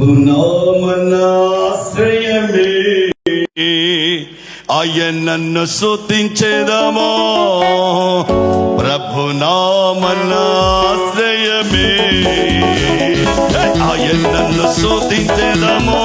ప్రభునామనాశ్రయమే. ఆయన నన్ను శుద్ధించేదమో ప్రభు ఆయన నన్ను శుద్ధించేదమో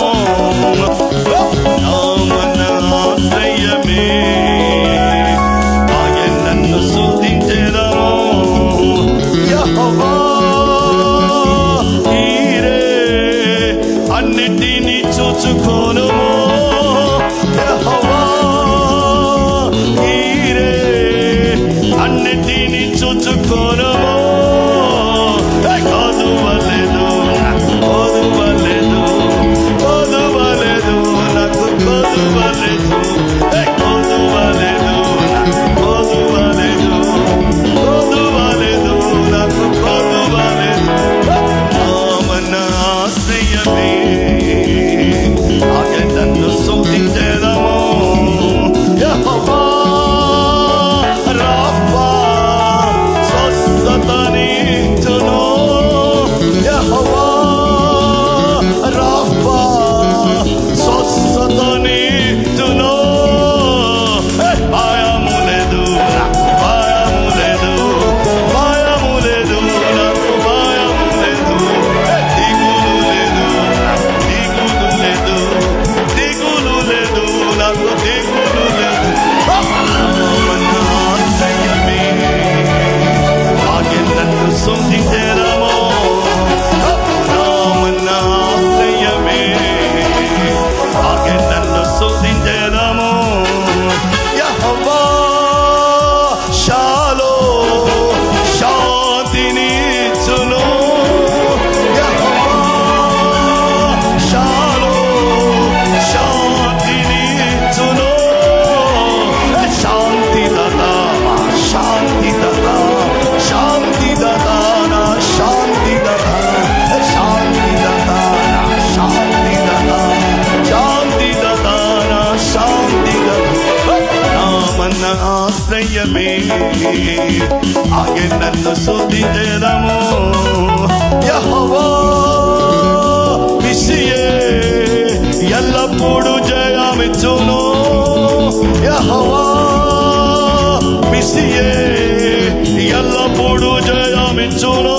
solo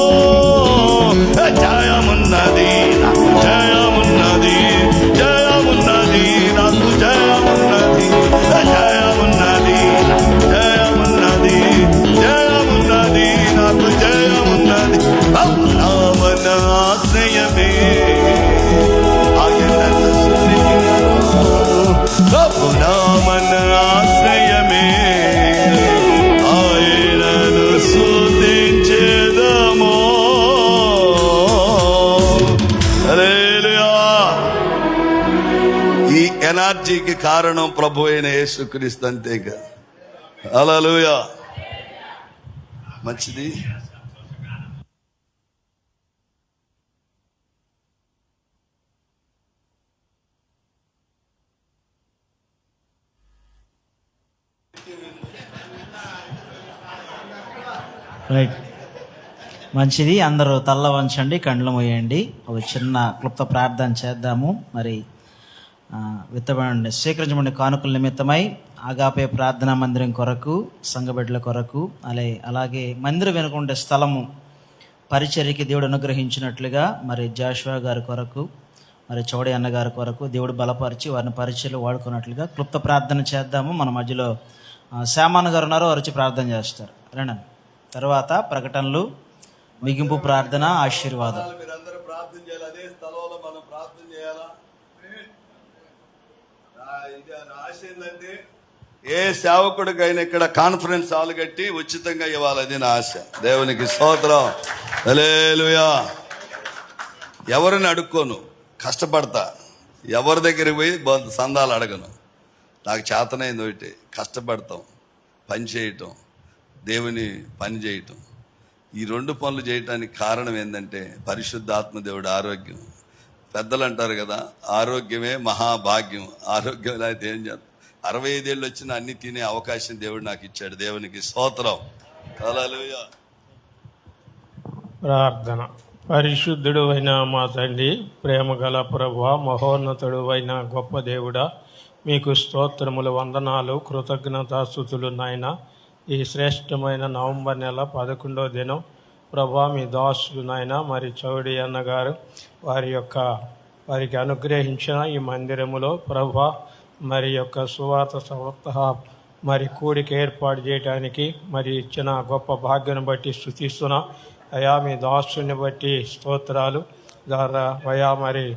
ప్రభు అయిన యేసుక్రీస్తు అంతేగా అలలుయా మంచిది. రైట్. మంచిది. అందరూ తల్ల వంచండి కండ్లు మోయండి ఒక చిన్న క్లుప్త ప్రార్థన చేద్దాము. మరి విత్తబడండి స్వీకరించబడిన కానుకల నిమిత్తమై ఆగాపే ప్రార్థనా మందిరం కొరకు సంఘబిడ్డల కొరకు అలే అలాగే మందిరం వెనుకుండే స్థలము పరిచర్యకి దేవుడు అనుగ్రహించినట్లుగా మరి జాషువా గారి కొరకు మరి చౌడి అన్న గారి కొరకు దేవుడు బలపరిచి వారిని పరిచయలు వాడుకున్నట్లుగా క్లుప్త ప్రార్థన చేద్దాము. మన మధ్యలో శ్యామాన్ గారు ఉన్నారు వారు వచ్చి ప్రార్థన చేస్తారు. రండి. తర్వాత ప్రకటనలు ముగింపు ప్రార్థన ఆశీర్వాదం మీరందరూ ప్రార్థన చేయాలి అదే స్థలంలో మనం ప్రార్థన చేయాలా నా ఇది ఆశ ఏంటంటే ఏ సేవకుడికైనా ఇక్కడ కాన్ఫరెన్స్ హాల్ కట్టి ఉచితంగా ఇవ్వాలది నా ఆశ. దేవునికి స్తోత్రం. హల్లెలూయా. ఎవరిని అడుక్కోను? కష్టపడతా. ఎవరి దగ్గరికి పోయి సందాలు అడగను. నాకు చేతనైంది ఒకటి. కష్టపడతాం. పని చేయటం. దేవుని పని చేయటం. ఈ రెండు పనులు చేయటానికి కారణం ఏంటంటే పరిశుద్ధాత్మ దేవుడు ఆరోగ్యం. పెద్దలు అంటారు కదా ఆరోగ్యమే మహాభాగ్యం. ఆరోగ్యం లేకపోతే ఏం చేద్దాం? అరవై ఐదేళ్ళు వచ్చిన అన్ని తినే అవకాశం దేవుడు నాకు ఇచ్చాడు. దేవునికి స్తోత్రం. ప్రార్థన. పరిశుద్ధుడు అయిన మా తండ్రి ప్రేమ గల ప్రభు మహోన్నతుడు అయిన గొప్ప దేవుడా మీకు స్తోత్రములు వందనాలు కృతజ్ఞతాస్థుతులు నాయన. ఈ శ్రేష్టమైన నవంబర్ నెల పదకొండో దినం ప్రభా మీ దాసులు నాయన మరి చౌడి అన్న గారు వారి యొక్క వారికి అనుగ్రహించిన ఈ మందిరములో ప్రభా మరి యొక్క సువార్త సప్తాహ మరి కూడిక ఏర్పాటు చేయడానికి మరి ఇచ్చిన గొప్ప భాగ్యను బట్టి స్థుతిస్తున్నా అయా మీ దాసుని బట్టి స్తోత్రాలు. ద్వారా అయా మరి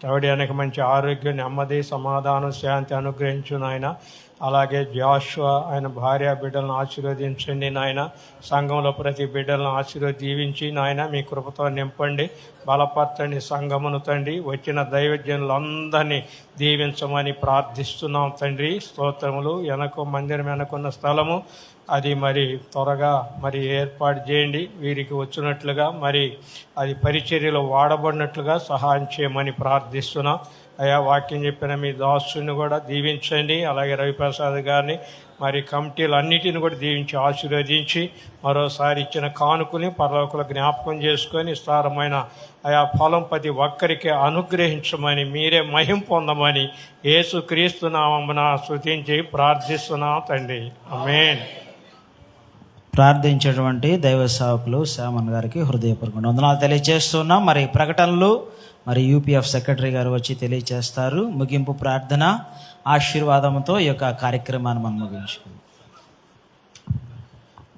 చవడానికి మంచి ఆరోగ్యం నెమ్మది సమాధానం శాంతి అనుగ్రహించు నాయన. అలాగే జాషువా ఆయన భార్య బిడ్డలను ఆశీర్వదించండి నాయన. సంఘంలో ప్రతి బిడ్డలను ఆశీర్వది దీవించి నాయన మీ కృపతో నింపండి. బలపరచండి సంఘమును తండ్రి. వచ్చిన దైవజ్ఞులందరినీ దీవించమని ప్రార్థిస్తున్నాం తండ్రి. స్తోత్రములు. వెనక మందిరం వెనకున్న స్థలము. అది మరి త్వరగా మరి ఏర్పాటు చేయండి. వీరికి వచ్చినట్లుగా మరి అది పరిచర్యలో వాడబడినట్లుగా సహాయం చేయమని ప్రార్థిస్తున్నాం. అయా వాక్యం చెప్పిన మీ దాసుని కూడా దీవించండి. అలాగే రవిప్రసాద్ గారిని మరి కమిటీలు అన్నిటిని కూడా దీవించి ఆశీర్వదించి మరోసారి ఇచ్చిన కానుకని పర్లోకుల జ్ఞాపకం చేసుకొని విస్తారమైన ఆయా ఫలం ప్రతి ఒక్కరికి అనుగ్రహించమని మీరే మహిం పొందమని యేసు క్రీస్తు నామమున స్తుతించి ప్రార్థిస్తున్నాం తండ్రి. అమేన్ ప్రార్థించేటువంటి దైవ సేవకులు శ్యామన్ గారికి హృదయపూర్వక వందనాలు తెలియజేస్తున్నాం. మరి ప్రకటనలు మరి యూపీఎఫ్ సెక్రటరీ గారు వచ్చి తెలియజేస్తారు ముగింపు ప్రార్థన ఆశీర్వాదంతో ఈ యొక్క కార్యక్రమాన్ని మనం ముగించుకుందాం.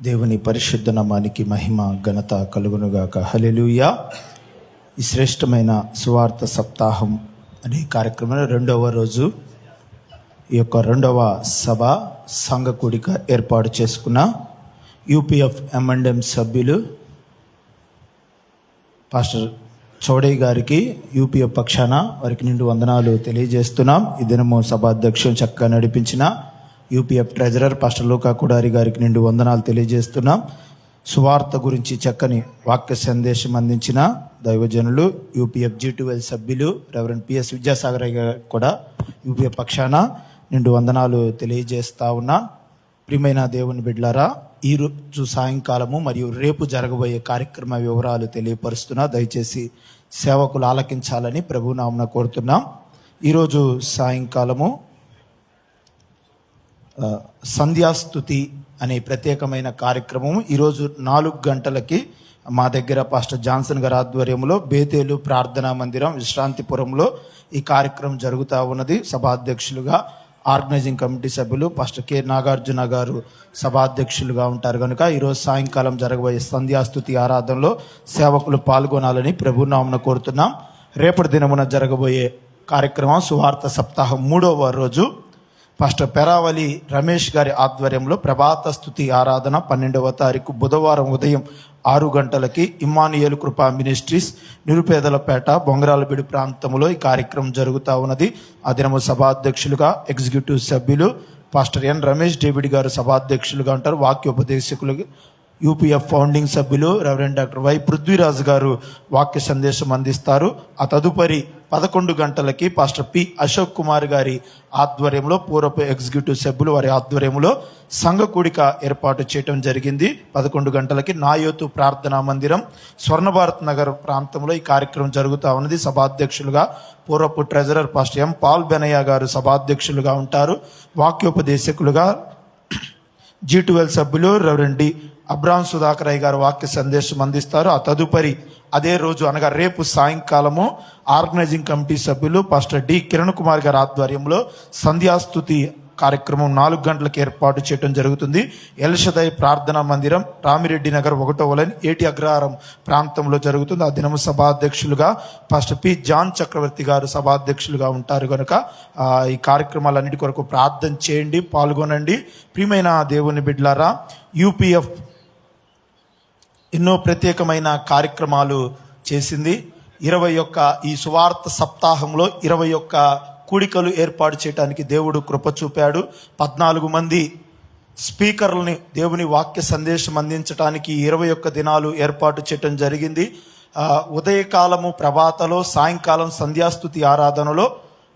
దేవుని పరిశుద్ధ నామానికి మహిమ ఘనత కలుగునుగాక. హలెలుయా ఈ శ్రేష్టమైన సువార్త సప్తాహం అనే కార్యక్రమంలో రెండవ రోజు ఈ యొక్క రెండవ సభ సంఘ కూడిక ఏర్పాటు చేసుకున్న యూపీఎఫ్ ఎంఎండ్ఎం సభ్యులు పాస్టర్ చౌడయ్య గారికి యూపీఎఫ్ పక్షాన వారికి నిండు వందనాలు తెలియజేస్తున్నాం. ఈ దినము సభాధ్యక్షులు చక్కగా నడిపించిన యూపీఎఫ్ ట్రెజరర్ పాస్టర్ లోకా కుడారి గారికి నిండు వందనాలు తెలియజేస్తున్నాం. సువార్త గురించి చక్కని వాక్య సందేశం అందించిన దైవజనులు యూపీఎఫ్ జీ టువెల్ సభ్యులు రెవరెండ్ పిఎస్ విద్యాసాగర్ గారికి కూడా యూపీఎఫ్ పక్షాన నిండు వందనాలు తెలియజేస్తా ఉన్నా. ప్రియమైన దేవుని బిడ్లారా ఈరోజు సాయంకాలము మరియు రేపు జరగబోయే కార్యక్రమ వివరాలు తెలియపరుస్తున్నా. దయచేసి సేవకులు ఆలకించాలని ప్రభునామన కోరుతున్నాం. ఈరోజు సాయంకాలము సంధ్యాస్తుతి అనే ప్రత్యేకమైన కార్యక్రమం ఈరోజు నాలుగు గంటలకి మా దగ్గర పాస్టర్ జాన్సన్ గారి ఆధ్వర్యంలో బేతేలు ప్రార్థనా మందిరం విశ్రాంతిపురంలో ఈ కార్యక్రమం జరుగుతూ ఉన్నది. సభాధ్యక్షులుగా ఆర్గనైజింగ్ కమిటీ సభ్యులు పాస్టర్ కె నాగార్జున గారు సభాధ్యక్షులుగా ఉంటారు కనుక ఈరోజు సాయంకాలం జరగబోయే సంధ్యాస్తుతి ఆరాధనలో సేవకులు పాల్గొనాలని ప్రభునామన కోరుతున్నాం. రేపటి దినమున జరగబోయే కార్యక్రమం సువార్త సప్తాహం మూడవ రోజు. పాస్టర్ పెరావలి రమేష్ గారి ఆధ్వర్యంలో ప్రభాత స్థుతి ఆరాధన పన్నెండవ తారీఖు బుధవారం ఉదయం ఆరు గంటలకి ఇమ్మానుయేలు కృపా మినిస్ట్రీస్ నిరుపేదలపేట బొంగరాలబిడి ప్రాంతంలో ఈ కార్యక్రమం జరుగుతూ ఉన్నది. ఆ దినము సభాధ్యక్షులుగా ఎగ్జిక్యూటివ్ సభ్యులు pastor N Ramesh David garu సభాధ్యక్షులుగా ఉంటారు. వాక్యోపదేశకులు యూపీఎఫ్ ఫౌండింగ్ సభ్యులు reverend doctor Y Prithviraj garu వాక్య సందేశం అందిస్తారు. ఆ తదుపరి పదకొండు గంటలకి పాస్టర్ పి అశోక్ కుమార్ గారి ఆధ్వర్యంలో పూర్వపు ఎగ్జిక్యూటివ్ సభ్యులు వారి ఆధ్వర్యంలో సంఘ కూడిక ఏర్పాటు చేయడం జరిగింది. పదకొండు గంటలకి నాయోతు ప్రార్థనా మందిరం స్వర్ణ భారత్ నగర్ ప్రాంతంలో ఈ కార్యక్రమం జరుగుతూ ఉన్నది. సభాధ్యక్షులుగా పూర్వపు treasurer pastor M Paul Benayya garu సభాధ్యక్షులుగా ఉంటారు. వాక్యోపదేశకులుగా జీ ట్వెల్వ్ సభ్యులు reverend D Abraham Sudhakarayya garu వాక్య సందేశం అందిస్తారు. ఆ తదుపరి అదే రోజు అనగా రేపు సాయంకాలము ఆర్గనైజింగ్ కమిటీ సభ్యులు పాస్టర్ డి కిరణ్ కుమార్ గారి ఆధ్వర్యంలో సంధ్యాస్తుతి కార్యక్రమం నాలుగు గంటలకు ఏర్పాటు చేయడం జరుగుతుంది. ఎల్షదయ్ ప్రార్థనా మందిరం రామిరెడ్డి నగర్ ఒకటో వలన్ ఏటి అగ్రహారం ప్రాంతంలో జరుగుతుంది. ఆ దినము సభాధ్యక్షులుగా పాస్టర్ పి జాన్ చక్రవర్తి గారు సభాధ్యక్షులుగా ఉంటారు కనుక ఈ కార్యక్రమాలన్నిటి కొరకు ప్రార్థన చేయండి పాల్గొనండి. ప్రియమైన దేవుని బిడ్లారా యూపీఎఫ్ ఎన్నో ప్రత్యేకమైన కార్యక్రమాలు చేసింది. ఇరవై ఒక్క ఈ సువార్త సప్తాహంలో ఇరవై ఒక్క కూడికలు ఏర్పాటు చేయడానికి దేవుడు కృప చూపాడు. పద్నాలుగు మంది స్పీకర్లని దేవుని వాక్య సందేశం అందించడానికి ఇరవై ఒక్క దినాలు ఏర్పాటు చేయటం జరిగింది. ఉదయకాలము ప్రభాతలో సాయంకాలం సంధ్యాస్తుతి ఆరాధనలో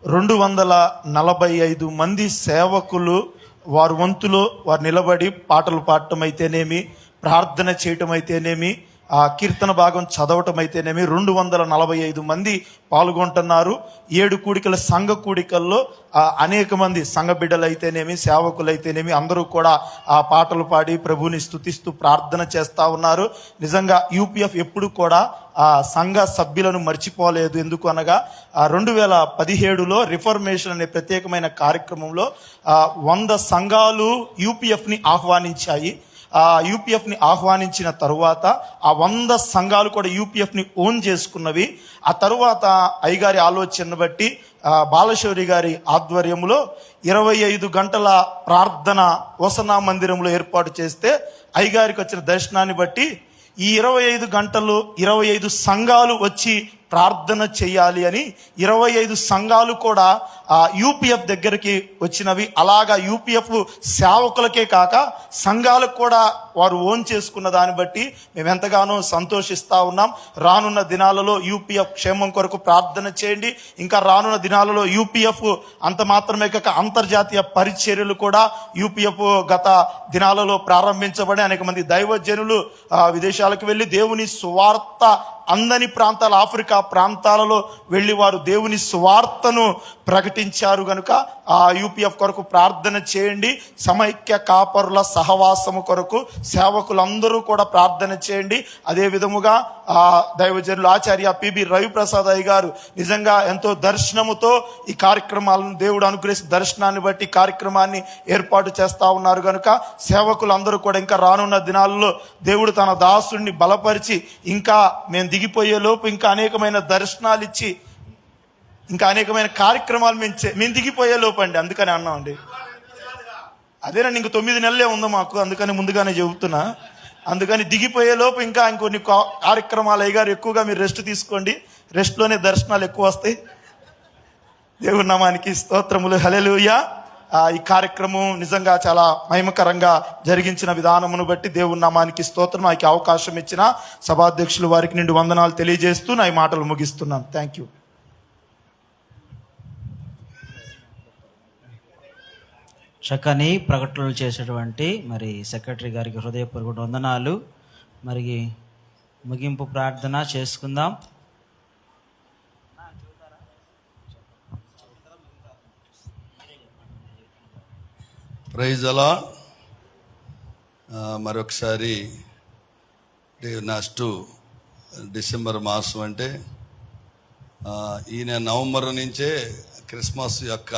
రెండు వందల నలభై ఐదు మంది సేవకులు వారి వంతులో వారు నిలబడి పాటలు పాడటం అయితేనేమి ప్రార్థన చేయటం అయితేనేమి ఆ కీర్తన భాగం చదవటం అయితేనేమి రెండు వందల నలభై ఐదు మంది పాల్గొంటున్నారు. ఏడు కూడికల సంఘ కూడికల్లో అనేక మంది సంఘ బిడ్డలైతేనేమి సేవకులైతేనేమి అందరూ కూడా ఆ పాటలు పాడి ప్రభుని స్తుతిస్తూ ప్రార్థన చేస్తూ ఉన్నారు. నిజంగా యూపీఎఫ్ ఎప్పుడు కూడా ఆ సంఘ సభ్యులను మర్చిపోలేదు. ఎందుకు అనగా రెండు వేల పదిహేడులో రిఫర్మేషన్ అనే ప్రత్యేకమైన కార్యక్రమంలో వంద సంఘాలు యూపీఎఫ్ని ఆహ్వానించాయి. ఆ యూపీఎఫ్ని ఆహ్వానించిన తరువాత ఆ వంద సంఘాలు కూడా యూపీఎఫ్ని ఓన్ చేసుకున్నవి. ఆ తరువాత అయ్యగారి ఆలోచనను బట్టి బాలశౌరి గారి ఆధ్వర్యంలో ఇరవై ఐదు గంటల ప్రార్థన వసనా మందిరంలో ఏర్పాటు చేస్తే అయ్యగారికి వచ్చిన దర్శనాన్ని బట్టి ఈ ఇరవై ఐదు గంటలు ఇరవై ఐదు సంఘాలు వచ్చి ప్రార్థన చేయాలి అని ఇరవై ఐదు సంఘాలు కూడా యూపీఎఫ్ దగ్గరికి వచ్చినవి. అలాగా యూపీఎఫ్ సేవకులకే కాక సంఘాలకు కూడా వారు ఓన్ చేసుకున్న దాన్ని బట్టి మేము ఎంతగానో సంతోషిస్తూ ఉన్నాం. రానున్న దినాలలో యూపీఎఫ్ క్షేమం కొరకు ప్రార్థన చేయండి. ఇంకా రానున్న దినాలలో యూపీఎఫ్ అంత మాత్రమే కాక అంతర్జాతీయ పరిచర్యలు కూడా యూపీఎఫ్ గత దినాలలో ప్రారంభించబడి అనేక మంది దైవజనులు విదేశాలకు వెళ్ళి దేవుని సువార్త అందని ప్రాంతాల ఆఫ్రికా ప్రాంతాలలో వెళ్ళి వారు దేవుని సువార్తను ప్రకటించారు గనుక ఆ యూపీఎఫ్ కొరకు ప్రార్థన చేయండి. సమైక్య కాపరుల సహవాసము కొరకు సేవకులందరూ కూడా ప్రార్థన చేయండి. అదే విధముగా ఆ దైవజనులు ఆచార్య పిబి రవిప్రసాద్ అయ్య గారు నిజంగా ఎంతో దర్శనముతో ఈ కార్యక్రమాలను దేవుడు అనుగ్రహించిన దర్శనాన్ని బట్టి కార్యక్రమాన్ని ఏర్పాటు చేస్తా ఉన్నారు గనుక సేవకులందరూ కూడా ఇంకా రానున్న దినాల్లో దేవుడు తన దాసుడిని బలపరిచి ఇంకా మేము దిగిపోయే లోపు ఇంకా అనేకమైన దర్శనాలు ఇచ్చి ఇంకా అనేకమైన కార్యక్రమాలు మేము చే- మేము దిగిపోయే లోపండి అండి. అందుకని అన్నామండి అదేనండి ఇంక తొమ్మిది నెలలే ఉంది మాకు అందుకని ముందుగానే చెబుతున్నా. అందుకని దిగిపోయే లోపు ఇంకా ఇంకొన్ని కా- కార్యక్రమాలు అయ్యారు ఎక్కువగా మీరు రెస్ట్ తీసుకోండి. రెస్ట్లోనే దర్శనాలు ఎక్కువ వస్తాయి. దేవుడి నామానికి స్తోత్రములు. హలెలుయా ఈ కార్యక్రమం నిజంగా చాలా మహిమకరంగా జరిగించిన విధానమును బట్టి దేవుడి నామానికి స్తోత్రం. నాకు అవకాశం ఇచ్చిన సభాధ్యక్షులు వారికి నిండు వందనాలు తెలియజేస్తూ నా ఈ మాటలు ముగిస్తున్నాను. థ్యాంక్ యూ చక్కని ప్రకటనలు చేసేటువంటి మరి సెక్రటరీ గారికి హృదయపూర్వక వందనాలు. మరి ముగింపు ప్రార్థన చేసుకుందాం. ప్రైజ్ అలా. మరొకసారి నెక్స్ట్ డిసెంబర్ మాసం అంటే ఈయన నవంబర్ నుంచే క్రిస్మస్ యొక్క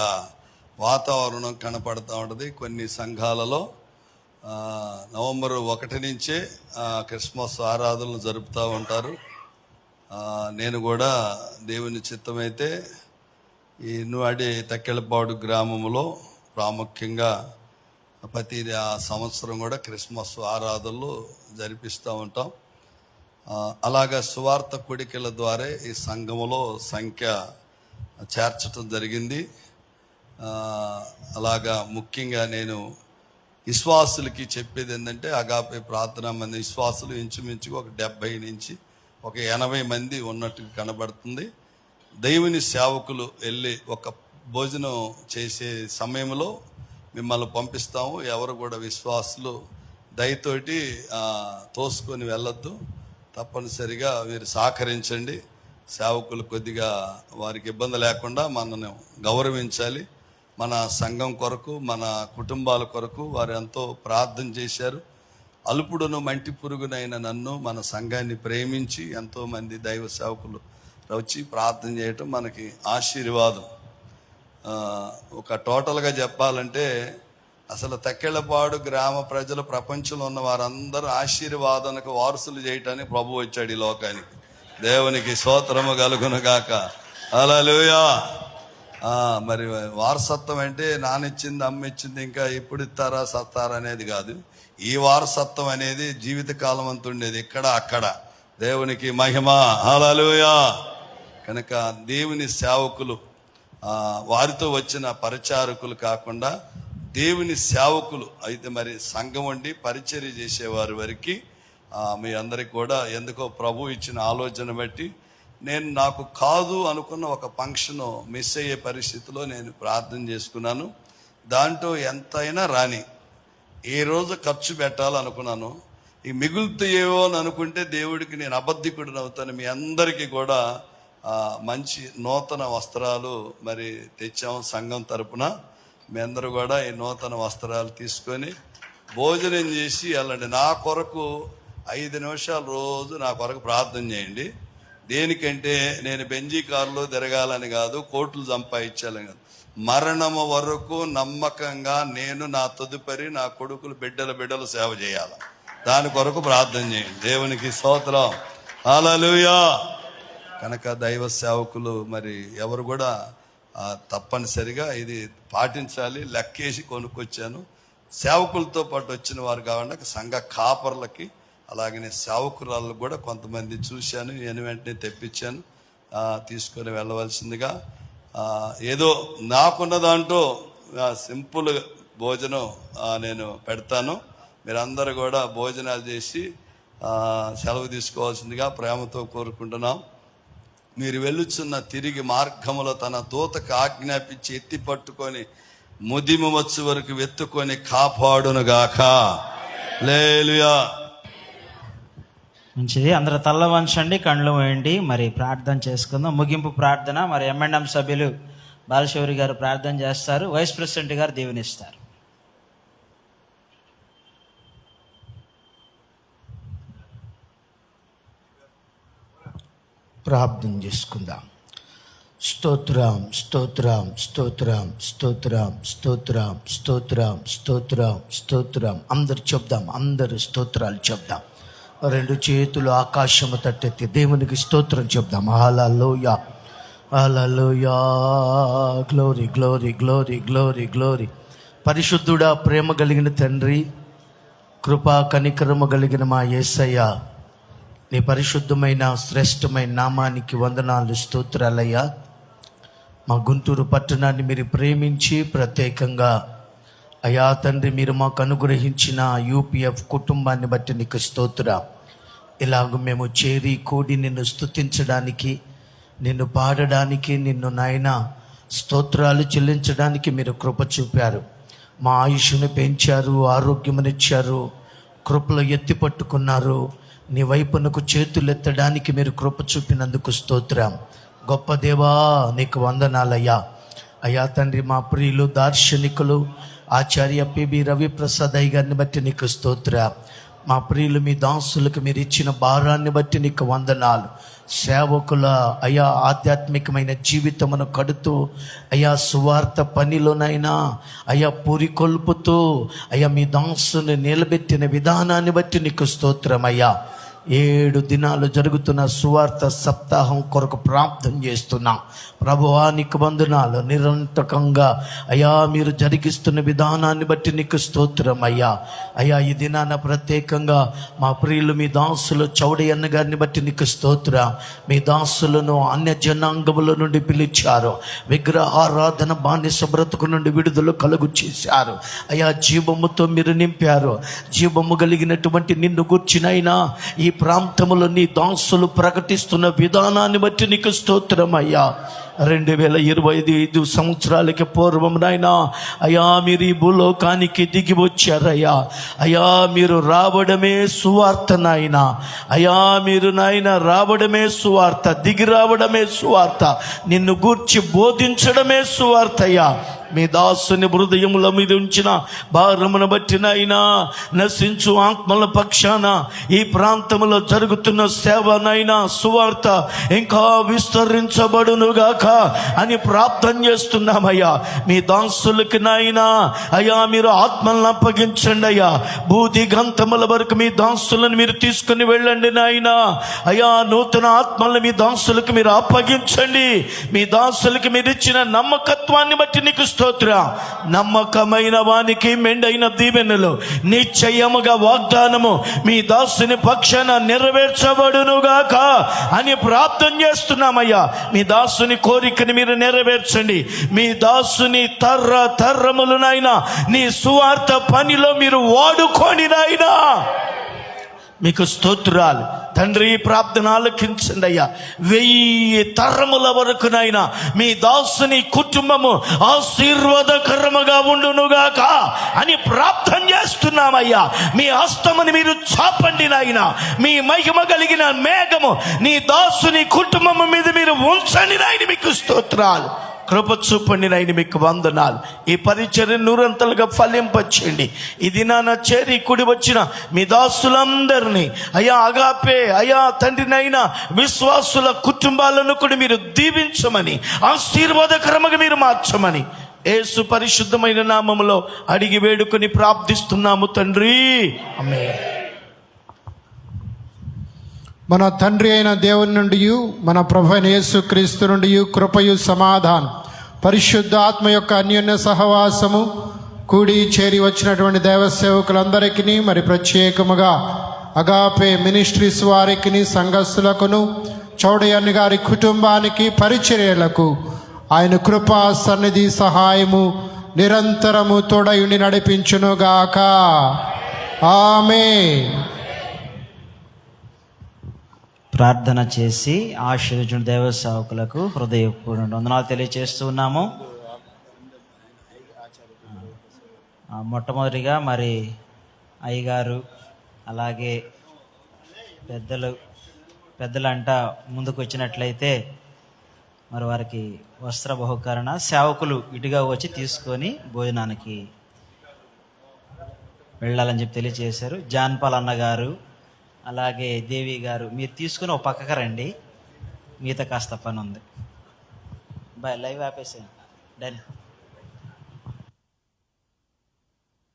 వాతావరణం కనపడతా ఉంటుంది. కొన్ని సంఘాలలో నవంబర్ ఒకటి నుంచే క్రిస్మస్ ఆరాధనలు జరుపుతూ ఉంటారు. నేను కూడా దేవుని చిత్తమైతే ఈ నువాడి తక్కెళ్ళపాడు గ్రామంలో ప్రాముఖ్యంగా ప్రతి సంవత్సరం కూడా క్రిస్మస్ ఆరాధనలు జరిపిస్తూ ఉంటాం. అలాగా సువార్త కొడికల ద్వారా ఈ సంఘములో సంఖ్య చేర్చటం జరిగింది. అలాగా ముఖ్యంగా నేను విశ్వాసులకి చెప్పేది ఏంటంటే అగాపే ప్రార్థన మంది విశ్వాసులు ఇంచుమించు ఒక డెబ్బై నుంచి ఒక ఎనభై మంది ఉన్నట్టు కనబడుతుంది. దేవుని సేవకులు వెళ్ళి ఒక భోజనం చేసే సమయంలో మిమ్మల్ని పంపిస్తాము. ఎవరు కూడా విశ్వాసులు దయతోటి తోసుకొని వెళ్ళొద్దు. తప్పనిసరిగా మీరు సహకరించండి. సేవకులు కొద్దిగా వారికి ఇబ్బంది లేకుండా మనను గౌరవించాలి. మన సంఘం కొరకు మన కుటుంబాల కొరకు వారు ఎంతో ప్రార్థన చేశారు. అల్పుడును మంటి పురుగునైన నన్ను మన సంఘాన్ని ప్రేమించి ఎంతోమంది దైవ సేవకులు వచ్చి ప్రార్థన చేయటం మనకి ఆశీర్వాదం. ఒక టోటల్గా చెప్పాలంటే అసలు తక్కెళ్ళపాడు గ్రామ ప్రజలు ప్రపంచంలో ఉన్న వారందరూ ఆశీర్వాదానికి వారసులు చేయటానికి ప్రభు వచ్చాడు ఈ లోకానికి. దేవునికి స్తోత్రము కలుగును గాక. అలలుయా మరి వారసత్వం అంటే నానిచ్చింది అమ్మ ఇచ్చింది ఇంకా ఇప్పుడు ఇస్తారా సత్తారా అనేది కాదు. ఈ వారసత్వం అనేది జీవితకాలం అంత ఉండేది ఇక్కడ అక్కడ. దేవునికి మహిమ. హలలుయా కనుక దేవుని సేవకులు వారితో వచ్చిన పరిచారకులు కాకుండా దేవుని సేవకులు అయితే మరి సంఘం వండి పరిచర్య చేసేవారి వరకు మీ అందరికి కూడా ఎందుకో ప్రభు ఇచ్చిన ఆలోచన బట్టి నేను నాకు కాదు అనుకున్న ఒక ఫంక్షన్ మిస్ అయ్యే పరిస్థితిలో నేను ప్రార్థన చేసుకున్నాను. దాంట్లో ఎంతైనా రాని ఏ రోజు ఖర్చు పెట్టాలనుకున్నాను ఈ మిగులుతాయేవో అని అనుకుంటే దేవుడికి నేను అబద్ధికుడిని అవుతాను. మీ అందరికీ కూడా మంచి నూతన వస్త్రాలు మరి తెచ్చాము సంఘం తరపున. మీ అందరూ కూడా ఈ నూతన వస్త్రాలు తీసుకొని భోజనం చేసి వెళ్ళండి. నా కొరకు ఐదు నిమిషాలు రోజు నా కొరకు ప్రార్థన చేయండి. దేనికంటే నేను బెంజీ కారులో తిరగాలని కాదు కోట్లు సంపాదించాలని కాదు. మరణము వరకు నమ్మకంగా నేను నా తదుపరి నా కొడుకులు బిడ్డల బిడ్డలు సేవ చేయాలి? దాని కొరకు ప్రార్థన చేయండి. దేవునికి స్తోత్రం. హల్లెలూయా. కనుక దైవ సేవకులు మరి ఎవరు కూడా తప్పనిసరిగా ఇది పాటించాలి. లెక్కేసి కొనుక్కొచ్చాను. సేవకులతో పాటు వచ్చిన వారు కాకుండా సంఘ కాపర్లకి అలాగనే సేవకురాలు కూడా కొంతమంది చూశాను నేను వెంటనే తెప్పించాను. తీసుకొని వెళ్ళవలసిందిగా. ఏదో నాకున్న దాంట్లో సింపుల్ భోజనం నేను పెడతాను. మీరందరూ కూడా భోజనాలు చేసి సెలవు తీసుకోవాల్సిందిగా ప్రేమతో కోరుకుంటున్నాం. మీరు వెళ్ళుచున్న తిరిగి మార్గములో తన దూతకు ఆజ్ఞాపించి ఎత్తి పట్టుకొని ముదిమ వచ్చు వరకు వెత్తుకొని కాపాడునుగాక. లేలుయా మంచిది అందరు తల్ల వంచండి కళ్ళు వేయండి మరి ప్రార్థన చేసుకుందాం. ముగింపు ప్రార్థన మరి ఎంఎండ్ఎం సభ్యులు బాలశౌరి గారు ప్రార్థన చేస్తారు వైస్ ప్రెసిడెంట్ గారు దీవెనిస్తారు. ప్రార్థన చేసుకుందాం. స్తోత్రం స్తోత్రం స్తోత్రం స్తోత్రం స్తోత్రం స్తోత్రం స్తోత్రం స్తోత్రం. అందరు చెప్దాం అందరు స్తోత్రాలు చెప్దాం. రెండు చేతులు ఆకాశము తట్టెత్తి దేవునికి స్తోత్రం చెప్దాం. Hallelujah hallelujah glory glory glory glory glory. పరిశుద్ధుడా ప్రేమ కలిగిన తండ్రి కృపా కనికరము కలిగిన మా యేసయ్య నీ పరిశుద్ధమైన శ్రేష్టమైన నామానికి వందనాలు స్తోత్రాలయ్యా. మా గుంటూరు పట్టణాన్ని మీరు ప్రేమించి ప్రత్యేకంగా అయా తండ్రి మీరు మాకు అనుగ్రహించిన యూపీఎఫ్ కుటుంబాన్ని బట్టి నీకు స్తోత్ర. ఇలాగ మేము చేరి కూడి నిన్ను స్తుతించడానికి నిన్ను పాడడానికి నిన్ను నాయన స్తోత్రాలు చెల్లించడానికి మీరు కృప చూపారు. మా ఆయుష్ను పెంచారు ఆరోగ్యమునిచ్చారు కృపలో ఎత్తి పట్టుకున్నారు. నీ వైపునకు చేతులెత్తడానికి మీరు కృప చూపినందుకు స్తోత్రం. గొప్ప దేవా నీకు వందనాలయ్యా. అయ్యా తండ్రి మా ప్రియులు దార్శనికులు ఆచార్య పిబి రవిప్రసాద్ అయ్య గారిని బట్టి నీకు స్తోత్ర. మా ప్రియులు మీ దాసులకు మీరు ఇచ్చిన భారాన్ని బట్టి నీకు వందనాలు. సేవకుల అయా ఆధ్యాత్మికమైన జీవితమును కడుతూ అయా సువార్త పనిలోనైనా అయా పూరికొల్పుతూ అయా మీ దాసుని నిలబెట్టిన విధానాన్ని బట్టి నీకు స్తోత్రం అయ్యా ఏడు దినాలు జరుగుతున్న సువార్త సప్తాహం కొరకు ప్రాప్తం చేస్తున్నాం. ప్రభువా నీకు వందనాలు. నిరంతకంగా అయ్యా మీరు జరిగిస్తున్న విధానాన్ని బట్టి నీకు స్తోత్రం అయ్యా. అయ్యా ఈ దినాన ప్రత్యేకంగా మా ప్రియులు మీ దాసులు చౌడయ్యన్న గారిని బట్టి నీకు స్తోత్ర. మీ దాసులను అన్య జనాంగముల నుండి పిలిచారు. విగ్రహారాధన బానిస బ్రతుకు నుండి విడుదల కలుగు చేశారు. అయ్యా జీవముతో మీరు నింపారు. జీవము కలిగినటువంటి నిన్ను గుర్చినైనా ఈ ప్రాంతములో నీ దాసులు ప్రకటిస్తున్న విధానాన్ని బట్టి నీకు స్తోత్రం అయ్యా. రెండు వేల ఇరవై ఐదు సంవత్సరాలకి పూర్వం నాయనా అయా మీరు ఈ భూలోకానికి దిగి వచ్చారయ్యా. అయా మీరు రావడమే సువార్త నాయన. అయా మీరు నాయన రావడమే సువార్త దిగి రావడమే సువార్త నిన్ను గూర్చి బోధించడమే సువార్తయ్యా మీ దాసుని హృదయముల మీద ఉంచిన భారమును బట్టినైనా నశించు ఆత్మల పక్షాన ఈ ప్రాంతంలో జరుగుతున్న సేవనైనా సువార్త ఇంకా విస్తరించబడునుగాక అని ప్రార్థన చేస్తున్నామయ్యా. మీ దాసులకి నాయనా అయ్యా మీరు ఆత్మలను అప్పగించండి అయ్యా. బూది గ్రంథముల వరకు మీ దాసులను మీరు తీసుకుని వెళ్ళండి నాయనా. అయ్యా నూతన ఆత్మలను మీ దాసులకు మీరు అప్పగించండి. మీ దాసులకి మీరు ఇచ్చిన నమ్మకత్వాన్ని బట్టి నీకు స్తోత్ర. నమ్మకమైన వానికి మెండైన దీవెనలు నిశ్చయముగా వాగ్దానము మీ దాసుని పక్షాన నెరవేర్చబడునుగాక అని ప్రార్థన చేస్తున్నామయ్యా. మీ దాసుని కోరికని మీరు నెరవేర్చండి. మీ దాసుని తర్ర నాయన నీ సువార్త పనిలో మీరు వాడుకోని నాయనా. మీకు స్తోత్రాలు. తండ్రి ఈ ప్రార్థన ఆలకించండి అయ్యా. వెయ్యి తరముల వరకునైనా మీ దాసుని కుటుంబము ఆశీర్వాదకరముగా ఉండునుగాక అని ప్రార్థన చేస్తున్నామయ్యా. మీ హస్తముని మీరు చాపండి నాయన. మీ మహిమ కలిగిన మేఘము నీ దాసుని కుటుంబము మీద మీరు ఉంచండి నాయన మీకు స్తోత్రాలు. కృప చూపండి నాయన మీకు వందనాలు. ఈ పరిచర్య నూరంతలుగా ఫలింపచ్చండి ఇది నాన్న చేరి కుడి వచ్చిన మీ దాసులందరినీ అయ్యా అగాపే అయ్యా తండ్రినైనా విశ్వాసుల కుటుంబాలను కూడా మీరు దీవించమని ఆశీర్వాదకరముగా మీరు మార్చమని ఏసు పరిశుద్ధమైన నామములో అడిగి వేడుకొని ప్రార్థిస్తున్నాము తండ్రి. అమ్మే మన తండ్రి అయిన దేవుని నుండి మన ప్రభు అయిన యేసు క్రీస్తు నుండి కృపయు సమాధానం. పరిశుద్ధ ఆత్మ యొక్క అన్యోన్య సహవాసము కూడి చేరి వచ్చినటువంటి దైవ సేవకులందరికీ మరి ప్రత్యేకముగా అగాపే మినిస్ట్రీస్ వారికి సంఘస్థులకును చౌడయ్యన్న గారి కుటుంబానికి పరిచర్యలకు ఆయన కృపా సన్నిధి సహాయము నిరంతరము తోడయుండి నడిపించునుగాక. ఆమె ప్రార్థన చేసి ఆశీర్వచన దేవ సేవకులకు హృదయపూర్ణ వందనాలు తెలియజేస్తూ ఉన్నాము. మొట్టమొదటిగా మరి అయ్యగారు అలాగే పెద్దలు పెద్దలంట ముందుకు వచ్చినట్లయితే మరి వారికి వస్త్ర బహుకరణ సేవకులు ఇటుగా వచ్చి తీసుకొని భోజనానికి వెళ్ళాలని చెప్పి తెలియజేశారు జాన్పాల్ అన్నగారు అలాగే దేవి గారు మీరు తీసుకుని ఒక పక్కకు రండి. మిగతా కాస్త పని ఉంది బాయ్ లైవ్ ఆపేసాను డన్.